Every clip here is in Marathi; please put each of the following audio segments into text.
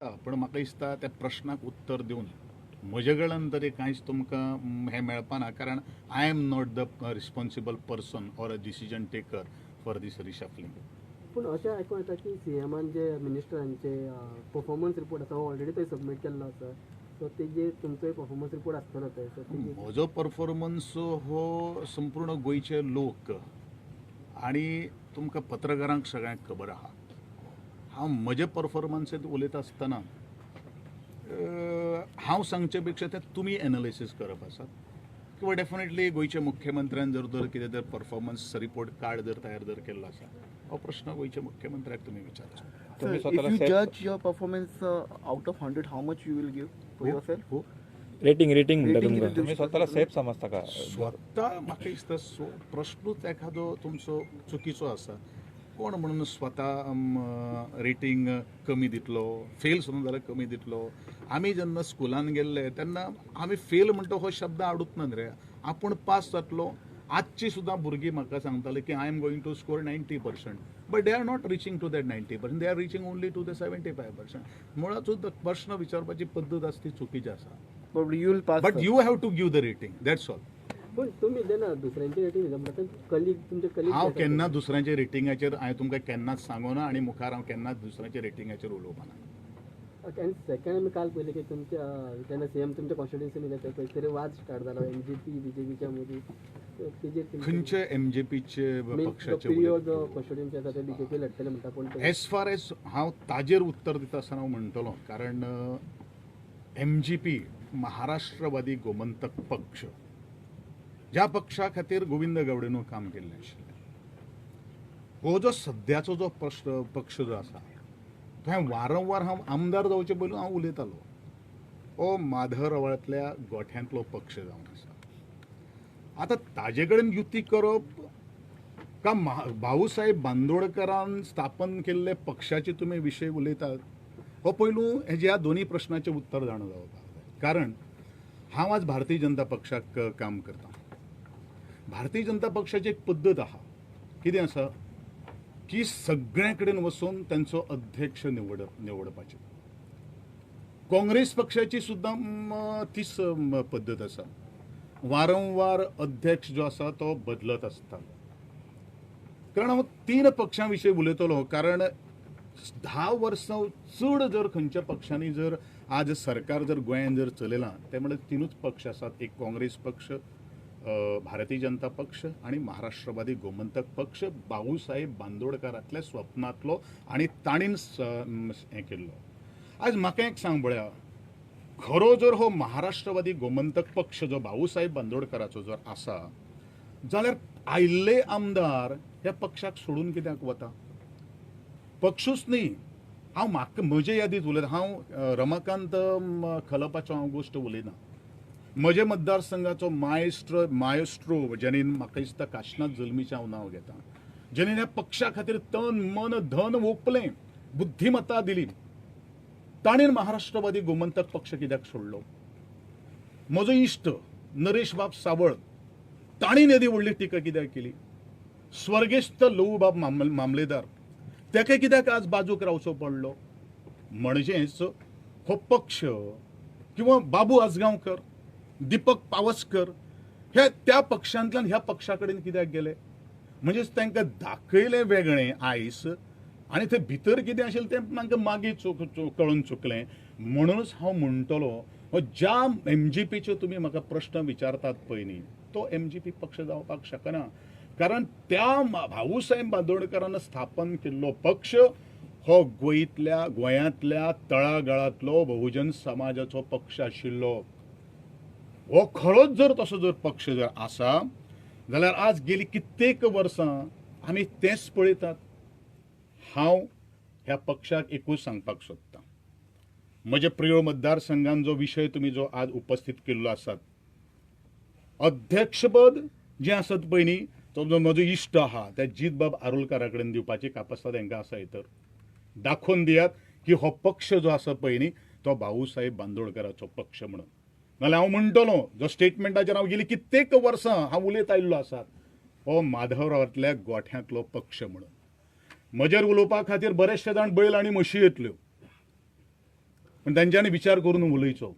पण म्हाका दिसता त्या प्रश्नाक उत्तर दिवन म्हजे कडल्यान तरी कांयच तुमकां हें मेळपाना. कारण I am not the responsible person or a decision taker for this reshuffling पूण अशें आयकूं येता की सीएमान जे मिनिस्टरांचे परफॉर्मन्स रिपोर्ट आसा हो ऑलरेडी थंय सबमीट केल्लो आसा सो तेजेर तुमचो परफॉर्मन्स रिपोर्ट आसतलो थंय सो म्हजो परफॉर्मन्स हो संपूर्ण गोंयचे लोक आणि तुमकां पत्रकारांक सगळ्यांक खबर आहा. हांव म्हजे परफॉर्मन्सींत उलयता आसतना हांव सांगचे पेक्षा तें तुमी एनालिसीस करप आसात किंवा डेफिनेटली गोंयच्या मुख्यमंत्र्यान जर तर कितें जर परफॉर्मन्स रिपोर्ट कार्ड जर तयार जर केल्लो आसा हो प्रश्न गोंयच्या मुख्यमंत्र्याक तुमी विचारचो Sir, तुम्ही if स्वतःला you safe- judge your performance uh, out of 100, how much you will give for yourself? हो. रेटिंग रेटिंग तुम्ही स्वतःला सेफ समजता का? स्वता म्हाका दिसता प्रश्नूच एखादो तुमचो चुकीचो आसा कोण म्हणून स्वता रेटींग कमी दितलो फेल सुद्दां जाल्यार कमी दितलो? आमी जेन्ना स्कुलान गेल्ले तेन्ना आमी फेल म्हणटा हो शब्द आवडूच ना रे. आपूण पास जातलो. आजची सुद्दां भुरगीं म्हाका सांगताले की I am going to score ninety percent but they are not reaching to that ninety percent they are reaching only to the seventy five percent मुळातूच प्रश्न विचारपाची पद्दत आसा ती चुकीची आसा. But. You have to give the rating that's all पूण तुमी जेन्ना दुसऱ्यांचे रेटींग दिता. म्हणटा कलीग तुमचे कलीग हांव केन्ना दुसऱ्याच्या रेटिंगाचेर हांवें तुमकां केन्नाच सांगोना आनी मुखार हांव केन्नाच दुसऱ्याच्या रेटिंगाचेर उलोवपाना आनी सेकंड आमी काल पयलें की तुमच्या जेन्ना सीएम तुमच्या कॉन्स्टिट्युन्सीन येता खंय तरी वाद स्टार्ट जालो एनजीपी बीजेपीच्या मदीं So तेजेर खंयचे एम जे पीचे पक्षाचे उलयता? जो कॉन्स्टिट्युन्सी आसा ते बीजेपी लढतले म्हणटा पूण ते- एज फार एज हांव ताजेर उत्तर दिता आसतना हांव म्हणटलो कारण M G P Maharashtrawadi Gomantak Paksha. ज्या पक्षा खातीर गोविंद गावडेनूय काम केल्लें आशिल्लें हो जो सद्याचो जो प्रश्न पक्ष जो आसा थंय वारंवार हांव आमदार जावचे पयलू हांव उलयतालो. हो माधवरावांतल्या गोठ्यांतलो पक्ष जावन आसा. आतां ताजे कडेन युती करप का भाऊसाहेब बांदोडकरान स्थापन केल्ले पक्षाचे तुमी विशय उलयतात? हो पयलू हेजे ह्या दोन्ही प्रश्नाचें उत्तर जाणं जावपाक जाय. कारण हांव आज भारतीय जनता पक्षाक काम करतां. भारतीय जनता पक्षाची एक पद्दत आहा. कितें आसा की सगळे कडेन वचून तांचो अध्यक्ष निवड निवडपाचे काँग्रेस पक्षाची सुद्दां तीच पद्दत आसा वारंवार अध्यक्ष जो आसा तो बदलत आसता कारण हांव तीन पक्षां विशीं उलयतलो कारण धा वर्सां चड जर खंयच्या पक्षांनी जर आज सरकार जर गोंयांत जर चलयलां ते म्हणल्यार तिनूच पक्ष आसात एक काँग्रेस पक्ष भारतीय जनता पक्ष आणि महाराष्ट्रवादी गोमंतक पक्ष बाबूसाहेब बांदोडकारांतल्या स्वप्नांतलो आणि ताणीन हें केल्लो. आज म्हाका एक सांग पळया खरो जर हो महाराष्ट्रवादी गोमंतक पक्ष जो बाबूसाहेब बांदोडकराचो जर आसा जाल्यार आयिल्ले आमदार ह्या पक्षाक सोडून कित्याक वता? पक्षूच न्ही. हांव म्हाका म्हजे यादीत उलयतां हांव रमाकांत खलपाचो हांव गोश्ट उलयना. म्हजे मतदारसंघाचो मायस्ट्रो मायस्ट्रो जेणेन म्हाका दिसता काशिनाथ जल्मीचें हांव नांव घेता. जेणेन ह्या पक्षा खातीर तन मन धन ओपलें बुद्धिमत्ता दिली. ताणेन महाराष्ट्रवादी गोमंतक पक्ष कित्याक सोडलो? म्हजो इश्ट नरेश बाब सावळ ताणेन येदी व्हडली टिका कित्याक केली? स्वर्गेस्त लहूबाब माम मामलेदार ताका कित्याक आज बाजूक रावचो पडलो? म्हणजेच हो पक्ष किंवा बाबू आजगांवकर दीपक पावसकर हे त्या पक्षांतल्यान ह्या पक्षा कडेन कित्याक गेले? म्हणजेच तांकां दाखयलें वेगळें आयस आनी थंय भितर कितें आशिल्लें तें तांकां मागीर चूक कळून चुकलें. म्हणूनच हांव म्हणटलो हो ज्या एम जी पीचे तुमी म्हाका प्रश्न विचारतात पळय न्ही तो एम जी पी पक्ष जावपाक शकना. कारण त्या भाऊसाहेब बांदोडकरान स्थापन केल्लो पक्ष हो गोंयतल्या गोंयांतल्या तळागळांतलो बहुजन समाजाचो पक्ष आशिल्लो. हो खरोच जर तसो जर पक्ष जर आसा जाल्यार आज गेली कित्येक वर्सां आमी तेंच पळयतात हांव ह्या पक्षाक एकूच सांगपाक सोदतां. म्हज्या प्रिय मतदारसंघान जो विशय तुमी जो आज उपस्थित केल्लो आसात अध्यक्षपद जें आसत पळय न्ही तो जो म्हजो इश्ट आहा त्या जीत बाब आरोलकारा कडेन दिवपाची कापासता तेंकां आसा तर दाखोवन दियात की हो पक्ष जो आसा पळय न्ही तो भाऊसाहेब बांदोडकराचो पक्ष म्हणून. नाल्यार हांव म्हणटलो जो स्टेटमेंटाचेर हांव गेली कित्येक वर्सां हांव उलयत आयिल्लो आसा हो माधवरावांतल्या गोठ्यांतलो पक्ष म्हणून. म्हजेर उलोवपा खातीर बरेचशे जाण बैल आनी म्हशी येतल्यो. पूण तांच्यांनी विचार करून उलयचो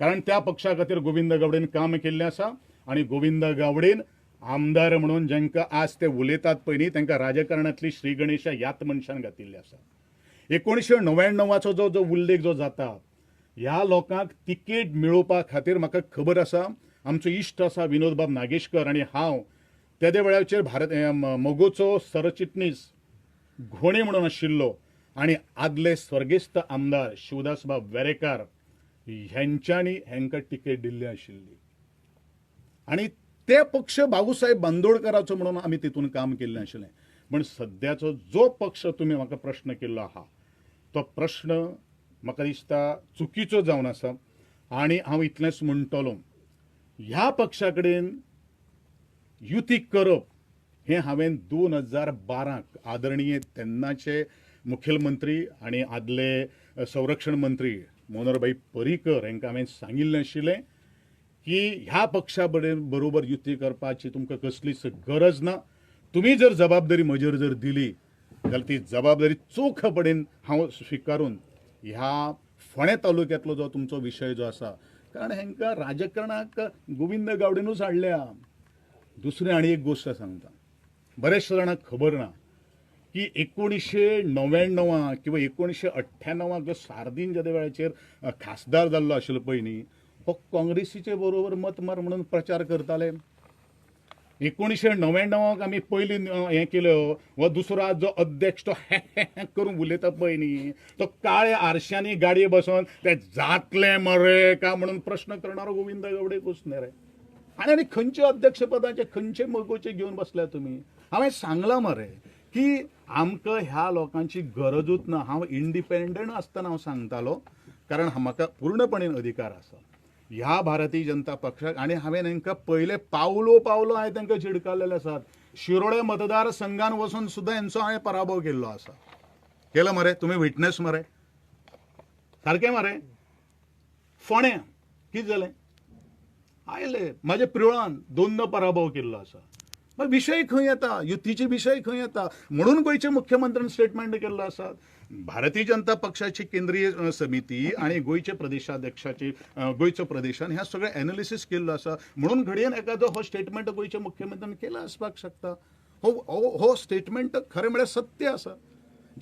कारण त्या पक्षा खातीर गोविंद गावडेन काम केल्लें आसा आनी गोविंद गावडेन आमदार म्हणून जांकां आज ते उलयतात पळय न्ही तांकां राजकारणांतली श्री गणेशा ह्यात मनशान घातिल्ली आसा एकोणीशे णव्याण्णवाचो जो जो उल्लेख जो जाता ह्या लोकांक तिकेट मेळोवपा खातीर म्हाका खबर आसा. आमचो इश्ट आसा विनोद बाब नागेशकर आनी हांव. तेदे वेळाचेर भारत मोगोचो सरचिटणीस घोणे म्हणून आशिल्लो. आनी आदले स्वर्गेस्त आमदार शिवदासबाब वेरेकार ह्यांच्यांनी हांकां तिकेट दिल्ली आशिल्ली. आनी ते पक्ष बाबूसाहेब बांदोडकराचो म्हणून आमी तितून काम केल्लें आशिल्लें. पूण सद्याचो जो पक्ष तुमी म्हाका प्रश्न केल्लो आहा तो प्रश्न म्हाका दिसता चुकीचो जावन आसा आनी हांव इतलेंच म्हणटलो ह्या पक्षा कडेन युती करप हें हांवें दोन हजार बाराक आदरणीय तेन्नाचे मुखेलमंत्री आनी आदले संरक्षण मंत्री मनोहरभाई पर्रीकर हांकां हांवें सांगिल्लें आशिल्लें की ह्या पक्षा बरे- बरोबर युती करपाची तुमकां कसलीच गरज ना. तुमी जर जबाबदारी म्हजेर जर दिली जाल्यार ती जबाबदारी चोखपणेन हांव स्विकारून ह्या फोंडें तालुक्यांतलो जो तुमचो विशय जो आसा कारण हांकां राजकारणाक गोविंद गावडेनूच हाडल्या. दुसरें आनी एक गोश्ट सांगता. बरेचशे जाणांक खबर ना की एकोणीशे णव्याण्णवाक किंवा एकोणीशे अठ्ठ्याण्णवाक जो सार्दीन ज्या वेळाचेर खासदार जाल्लो आशिल्लो पळय न्ही हो काँग्रेसीचे बरोबर मत मार म्हणून प्रचार करताले. एकोणीशे णव्याण्णवाक आमी पयली हें केलो. हो दुसरो आज जो अध्यक्ष तो हे हे करून उलयता पळय न्ही तो काळ्या आरश्यांनी गाडये बसोन ते जातले मरे का म्हणून प्रश्न करणारो गोविंद गावडे कुसनेरे आनी आनी खंयचे अध्यक्ष पदाचे खंयचे मगोचे घेवन बसल्या तुमी हांवें सांगलां मरे की आमकां ह्या लोकांची गरजूच ना हांव इंडिपेंडंट आसतना हांव सांगतालो. कारण म्हाका पूर्णपणेन अधिकार आसा ह्या भारतीय जनता पक्षाक आनी हांवें तांकां पयले पावलो पावलो हांवें तांकां झिडकारलेले आसात शिरोडे मतदारसंघान वचून सुद्दां हेंचो हांवें पराभव केल्लो आसा केलो मरे? तुमी विटनेस मरे? सारकें मरे? फोण्या कितें जालें आयले. म्हाजे पिवळान दोनदा पराभव केल्लो आसा मग विशय खंय येता युतीचे विशय खंय येता म्हणून गोयचे मुख्यमंत्र्यान स्टेटमेंट केल्लो आसा भारतीय जनता पक्षाची केंद्रीय समिती आणि गोंयचे प्रदेशाध्यक्षाची गोयचो गोंयचो प्रदेशान ह्या सगळें एनालिसीस केल्लो आसा. म्हणून घडयेन एखादो हो स्टेटमेंट गोंयच्या मुख्यमंत्र्यान केला आसपाक शकता. हो हो हो स्टेटमेंट खरें म्हळ्यार सत्य आसा.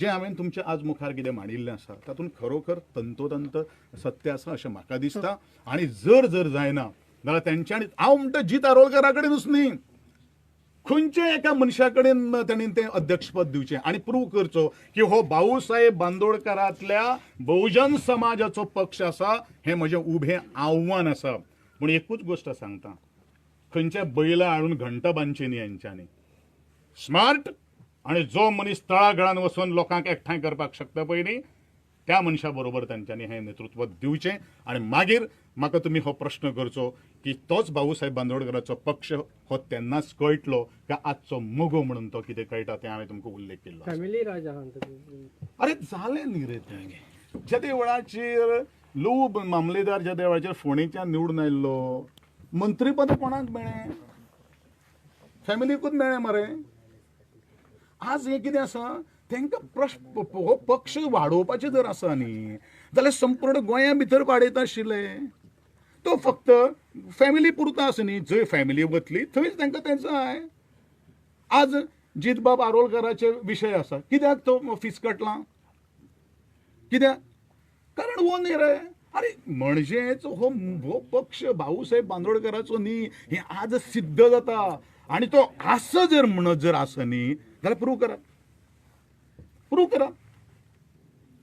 जें हांवें तुमच्या आज मुखार कितें मांडिल्लें आसा तातूंत खरोखर तंतोतंत सत्य आसा अशें म्हाका दिसता. आनी जर जर जायना जाल्यार तेंच्यांनी हांव म्हणटा जीत आरोलकरा कडेनूच न्ही खंयच्या एका मनशा कडेन ताणी तें अध्यक्षपद दिवचें आनी प्रूव करचो की हो भाऊसाहेब बांदोडकारांतल्या बहुजन समाजाचो पक्ष आसा हें म्हजें उबें आव्हान आसा पूण एकूच गोश्ट सांगता खंयच्या बैला हाडून घंटा बांदची न्ही हेंच्यांनी स्मार्ट आणि जो मनीस तळागळान वचून लोकांक एकठांय करपाक शकता पळय न्ही त्या मनशा बरोबर तांच्यांनी हें नेतृत्व दिवचें आनी मागीर म्हाका तुमी हो प्रश्न करचो की तोच भाऊसाहेब बांदोडकरांचो पक्ष हो तेन्नाच कळटलो का आजचो मोगो म्हणून तो कितें कळटा तें हांवें तुमकां उल्लेख केल्लो. अरे झाले न्ही रे तें ज्या देवळाचेर लूब मामलेदार ज्या देवळाचेर फोणेच्यान निवडून आयिल्लो मंत्रीपद कोणाक मेळ्ळें? फॅमिलीकूच मेळ्ळें मरे? आज हें कितें आसा? तांकां प्रश्न हो पक्ष वाडोवपाचें जर आसा न्ही. जाल्यार संपूर्ण गोंया भितर वाडयता आशिल्ले. तो फक्त फॅमिली पुरता आसा न्ही जंय फॅमिली वतली थंयच तांकां तें जाय आज जितबाब आरोलकराचे विशय आसा कित्याक तो फीस कटला? कित्याक कारण हो न्ही रे अरे म्हणजेच हो हो पक्ष भाऊसाहेब बांदोडकराचो न्ही हे आज सिद्ध जाता. आणि तो असं जर म्हणत जर आसा न्ही जाल्यार प्रूव करा. प्रूव करा.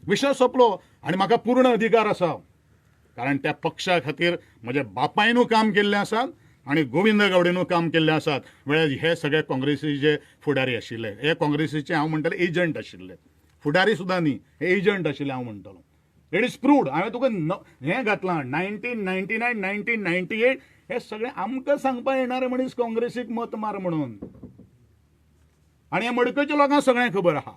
विशय सोंपलो आनी म्हाका पूर्ण अधिकार आसा कारण त्या पक्षा खातीर म्हज्या बापायनू काम केल्लें आसात आनी गोविंद गावडेनू काम केल्लें आसात. म्हळ्यार हे सगळे काँग्रेसीचे फुडारी आशिल्ले हे काँग्रेसीचे हांव म्हणटालें एजंट आशिल्ले. फुडारी सुद्दां न्ही हे एजंट आशिल्ले हांव म्हणटलो. इट इज प्रूड हांवें तुका हें घातलां nineteen ninety nine nineteen ninety eight हे सगळे आमकां सांगपा येणारे मनीस काँग्रेसीक मत मार म्हणून. आनी हे मडकयच्या लोकांक सगळें खबर आहा.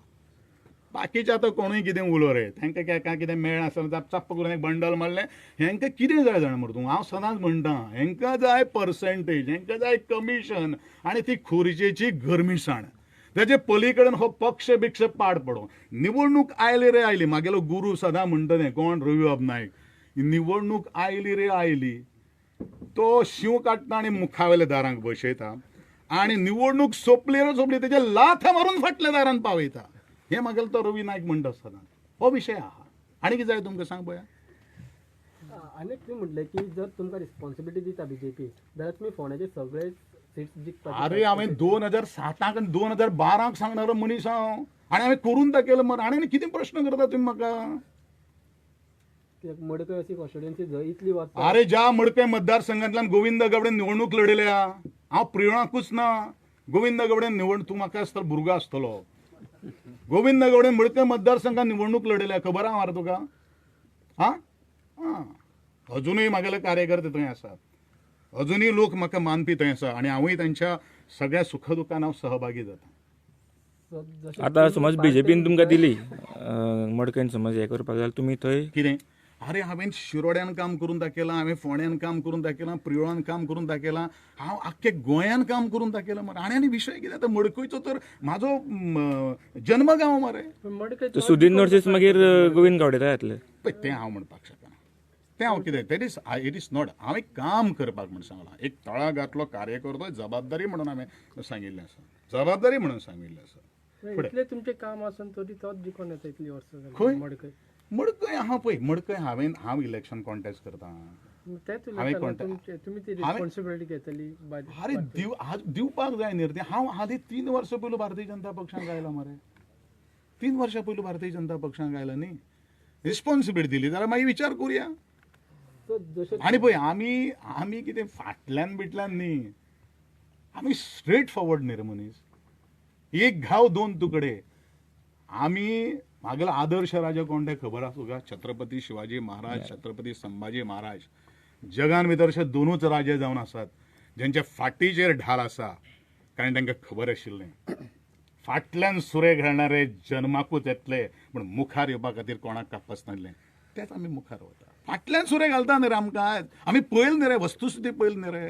बाकीचे आतां कोणूय कितें उलो रे तांकां केका कितें मेळ आसतना जाप चप्प करून एक बंडल मारलें हेंकां कितें जाय जाण मरे तूं? हांव सदांच म्हणटा हेंकां जाय पर्संटेज हेंकां जाय कमिशन आनी ती खुर्चेची गरमिसाण तेजे पलीकडेन हो पक्ष बिक्ष पाड पडो निवडणूक आयली रे आयली. म्हागेलो गुरू सदां म्हणटले कोण? रवी बाब नायक निवडणूक आयली रे आयली. तो शिव काडटा आनी मुखावेल्या दारांक बसयता. आणि निवडणूक सोंपली रे सोंपली तेजे लाथ मारून फाटल्या दारान पावयता. हे मागेलो तो रवी नायक म्हणटा आसतना हो विशय आहा आनी कितें जाय तुमकां सांग पळया आनी तुमी म्हटलें की जर तुमकां रिस्पॉन्सिबिलिटी दिता बीजेपी जाल्यार तुमी फोंड्याचे सगळे सीट्स जिखपाचे अरे हांवें दोन हजार साताक आनी दोन हजार बाराक सांगणारो मनीस हांव. आनी हांवें करून दाखयलो मरे आनी कितें प्रश्न करता तुमी म्हाका मडकय अशी कॉन्स्टिट्युएन्सी जंय इतली वचता. अरे ज्या मडकय मतदारसंघातल्यान गोविंद गवडे निवडणूक लढयल्या हांव प्रियणाकूच ना गोविंद गवडे निवड तूं म्हाका आसतना भुरगो आसतलो गोविंद गवडे मडकय मतदारसंघात निवडणूक लढयल्या खबर आहा मरे तुका? हा? हा. अजूनही म्हागेले कार्यकर्ते थंय आसात अजूनही लोक म्हाका मानपी थंय आसा आनी हांवूय तांच्या सगळ्या सुखदुखान हांव सहभागी जाता. आतां समज बीजेपीन तुमकां दिली अं, मडकयन समज हें करपाक जाल्यार तुमी थंय कितें? अरे हांवें शिरोड्यान काम करून दाखयलां हांवें फोंड्यान काम करून दाखयलां प्रियोळान काम करून दाखयलां हांव आख्खे गोंयान काम करून दाखयलां मरे आनी आनी विशय कितें आतां मडकयचो तर म्हाजो जन्मगांव मरे. सुदीन नोर्सीस मागीर गोविंद गावडे थंय येतले? पळय तें हांव म्हणपाक शकना तें हांव कितें that is it is not हांवें काम करपाक म्हण सांगलां. एक तळागांतलो कार्यकर्तो जबाबदारी म्हणून हांवें सांगिल्लें आसा जबाबदारी म्हणून सांगिल्लें आसा. इतले तुमचे काम आसून तरी तोच जिखोन येता इतली वर्सां खंय? मडकय मडकय हांव पळय मडकय हांवें हांव इलेक्शन कॉन्टेस्ट करतां. हांवें तुमी ती रिस्पॉन्सिबिलिटी घेतली अरे दिव आज दिवपाक जाय न्ही रे ते हांव आदी तीन वर्सां पयलू भारतीय जनता पक्षांत गायला मरे. तीन वर्सां पयलू भारतीय जनता पक्षांत गायला न्ही. रिस्पॉन्सिबिलिटी दिली. जाल्यार मागीर विचार करुया. आनी पळय आमी आमी कितें फाटल्यान बिटल्यान न्ही. आमी स्ट्रेट फॉवर्ड न्ही रे मनीस एक घाव दोन तुकडे. आमी म्हागेलो आदर्श राजा कोण ते खबर आसा तुका छत्रपती शिवाजी महाराज छत्रपती संभाजी महाराज. जगान भितर अशे दोनूच राजे जावन आसात ज्यांच्या फाटीचेर ढाल आसा कारण तांकां खबर आशिल्लें फाटल्यान सुरे घालणारे जन्माकूच येतले पूण मुखार येवपा खातीर कोणाक कापस नासलें तेच आमी मुखार वता फाटल्यान सुरे घालता न्ही रे आमकां आमी पळयल न्ही रे वस्तुस्थिती पळयल न्ही रे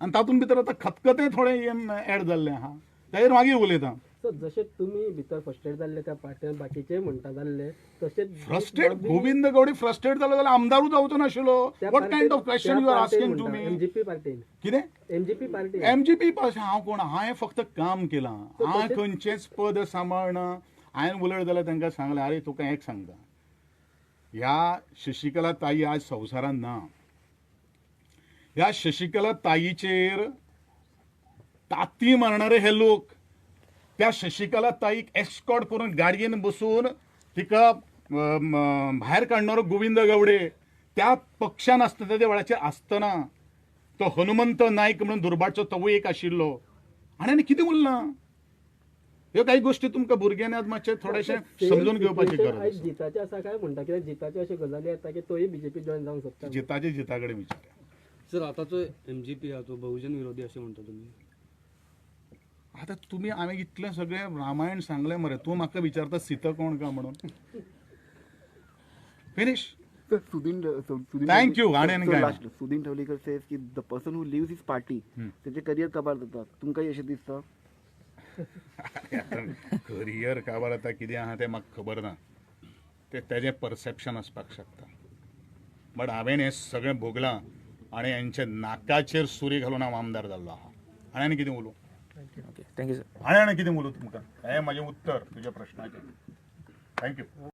आनी तातूंत भितर आतां खतखतें थोडें एड जाल्लें आहा ताजेर मागीर उलयतां. सो जशें तुमी भितर फ्रस्ट्रेट जाल्ले त्या पार्ट्यान बाकीचे म्हणटा जाल्ले तशेंच फ्रस्ट्रेट गोविंद गवडी फ्रस्ट्रेट जालो जाल्यार आमदारूच जावचो नाशिल्लो what kind of question you are asking to me MGP पार्टीन कितें? MGP party. एमजीपी पास हांव कोण? हांवें फक्त काम केलां. हांवें खंयचेंच पद सांबाळना हांवें उलयत जाल्यार तांकां सांगलें आरे तुका एक सांगता. ह्या शशिकला ताई आज संवसारान ना ह्या शशिकला ताईचेर ताती मारणारे हे लोक. त्या शशिकला ताईक एस्कॉट करून गाडयेन बसून तिका भायर काडणारो गोविंद गवडे त्या पक्षान आसतना त्या वेळाचेर आसतना तो हनुमंत नायक म्हणून दुर्भाटचो तोवूय एक आशिल्लो. आनी आनी कितें उरलां ह्यो काही गोश्टी तुमकां भुरग्यांनी आज मातशें थोडेशें समजून घेवपाची गरज जिताचे आसा काय म्हणटा कित्याक जिताचे अशे गजाली येता की तोय बीजेपी जॉईन जावंक सोदता जिताचे जिता कडेन विचारया सर आताचो एमजीपी हा तो बहुजन विरोधी असे म्हणता तुम्ही. आतां तुमी हांवें इतलें सगळें रामायण सांगलें मरे. तूं म्हाका विचारता सीता कोण काय म्हणून? Finish Sir, Sudhin, so, Sudhin Thank you. आणि आणि So काय last, Sudhin Thavlikar says की the person who leaves his party त्याचे करियर कबार जातात तुमकांय अशें दिसता? करियर काबार आतां कितें आहा तें म्हाका खबर ना. तें तेजें परसेप्शन आसपाक शकता. बट हांवें हें सगळें भोगलां आनी हेंच्या नाकाचेर सुरी घालून हांव आमदार जाल्लो आहा आनी आनी कितें उलोवं ओके थँक्यू सर आनी आनी कितें उलोवं तुमकां? हें म्हाजें उत्तर तुज्या प्रश्नाचें. थँक्यू